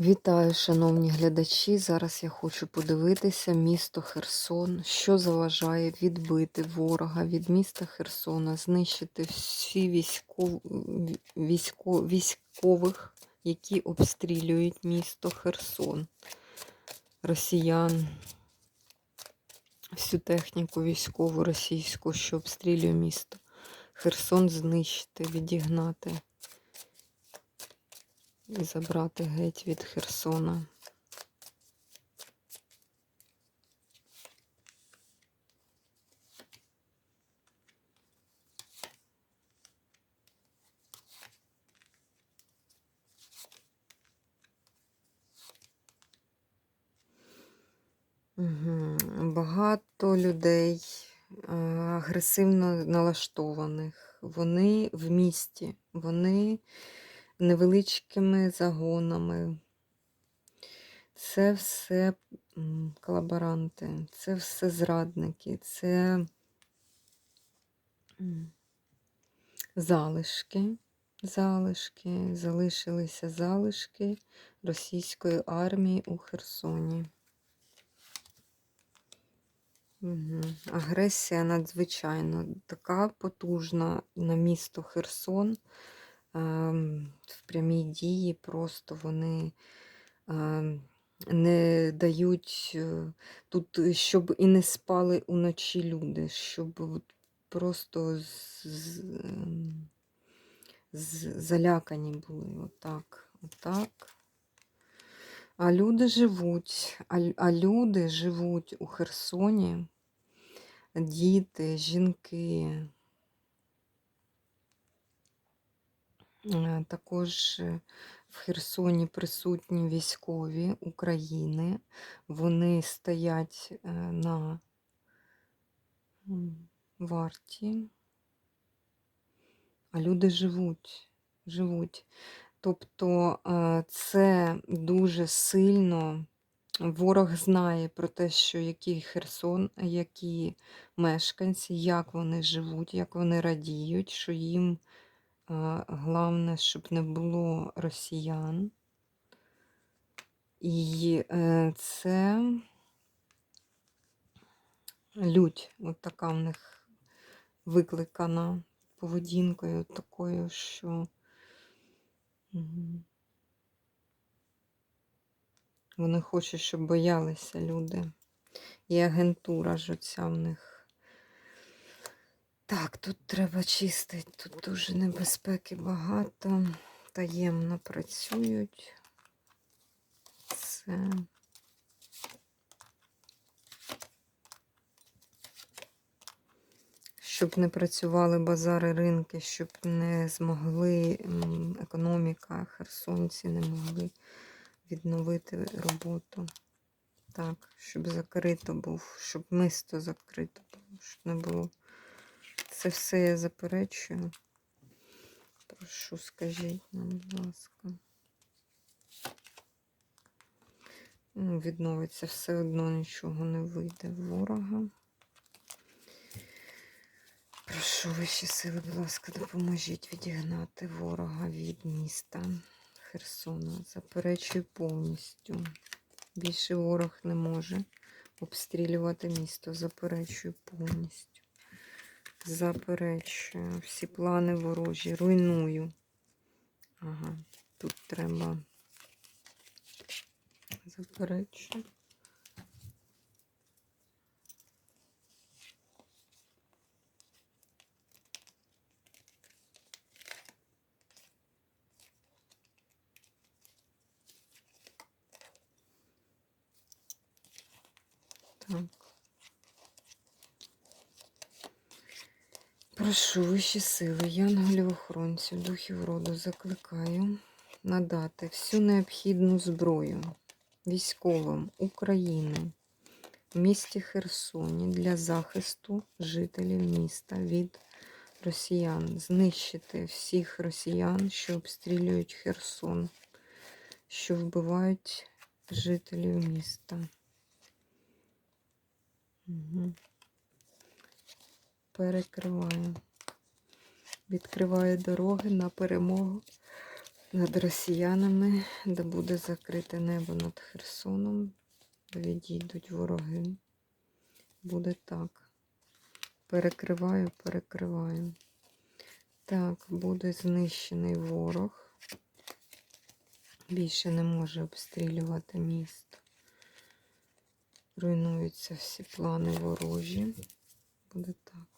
Вітаю, шановні глядачі. Зараз я хочу подивитися місто Херсон, що заважає відбити ворога від міста Херсона, знищити всі військов... військо... військових, які обстрілюють місто Херсон, росіян, всю техніку військову російську, що обстрілює місто. Херсон знищити, відігнати і забрати геть від Херсона. Багато людей е, агресивно налаштованих. Вони в місті, вони невеличкими загонами. Це все колаборанти, це все зрадники, це залишки, залишки, залишилися залишки російської армії у Херсоні. Агресія надзвичайно така потужна на місто Херсон. В прямій дії просто вони не дають е, тут, щоб і не спали уночі люди, щоб просто з, ем, з, залякані були. Отак, отак. А люди живуть, а, а люди живуть у Херсоні, діти, жінки. Також е, в Херсоні присутні військові України. Вони стоять е, на варті, а люди живуть, живуть. Тобто це дуже сильно ворог знає про те, що який Херсон, які мешканці, як вони живуть, як вони радіють, що їм Головне, щоб не було росіян. І е, це лють, от така в них викликана поведінкою такою, що вони хочуть, щоб боялися люди. І агентура ж оця в них. Так, тут треба чистити, тут дуже небезпеки багато, таємно працюють. Це. Щоб не працювали базари ринки, щоб не змогли економіка, херсонці не могли відновити роботу. Так, щоб закрито був, щоб мисто закрито було, щоб не було. Це все я заперечую. Прошу, скажіть нам, будь ласка. Ну, Відновиться все одно нічого не вийде ворога. Прошу вищі сили, будь ласка, допоможіть відігнати ворога від міста Херсона. Заперечую повністю. Більше ворог не може обстрілювати місто. Заперечую повністю. Заперечую. Всі плани ворожі. Руйную. Ага, тут треба. Заперечую. Так. Прошу вищі сили, янголів охоронців, духів роду закликаю надати всю необхідну зброю військовим України в місті Херсоні для захисту жителів міста від росіян, знищити всіх росіян, що обстрілюють Херсон, що вбивають жителів міста. Угу перекриває. Відкриває дороги на перемогу над росіянами, де буде закрите небо над Херсоном, відійдуть вороги. Буде так. Перекриваю, перекриваю. Так, буде знищений ворог. Більше не може обстрілювати місто. Руйнуються всі плани ворожі. Буде так.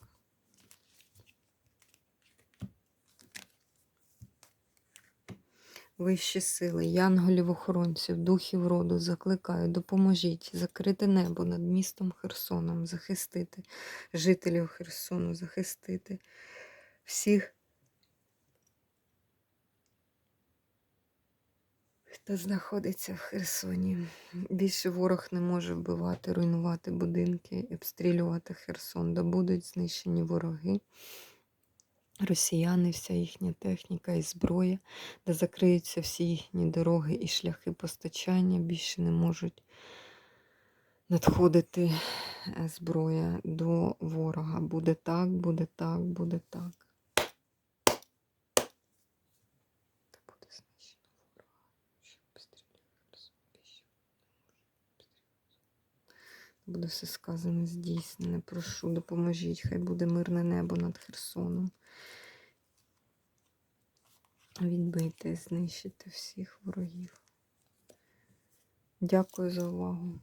Вищі сили, янголів охоронців, духів роду, закликаю, допоможіть закрити небо над містом Херсоном, захистити жителів Херсону, захистити всіх, хто знаходиться в Херсоні. Більше ворог не може вбивати, руйнувати будинки, обстрілювати Херсон, де будуть знищені вороги. Росіяни, вся їхня техніка і зброя, де закриються всі їхні дороги і шляхи постачання, більше не можуть надходити е, зброя до ворога. Буде так, буде так, буде так. Та буде знищено ворога, що обстрілює Херсон, більше не може обстрілювати. Буде все сказане, здійснене. Прошу, допоможіть. Хай буде мирне небо над Херсоном. Відбийте, знищити всіх ворогів. Дякую за увагу.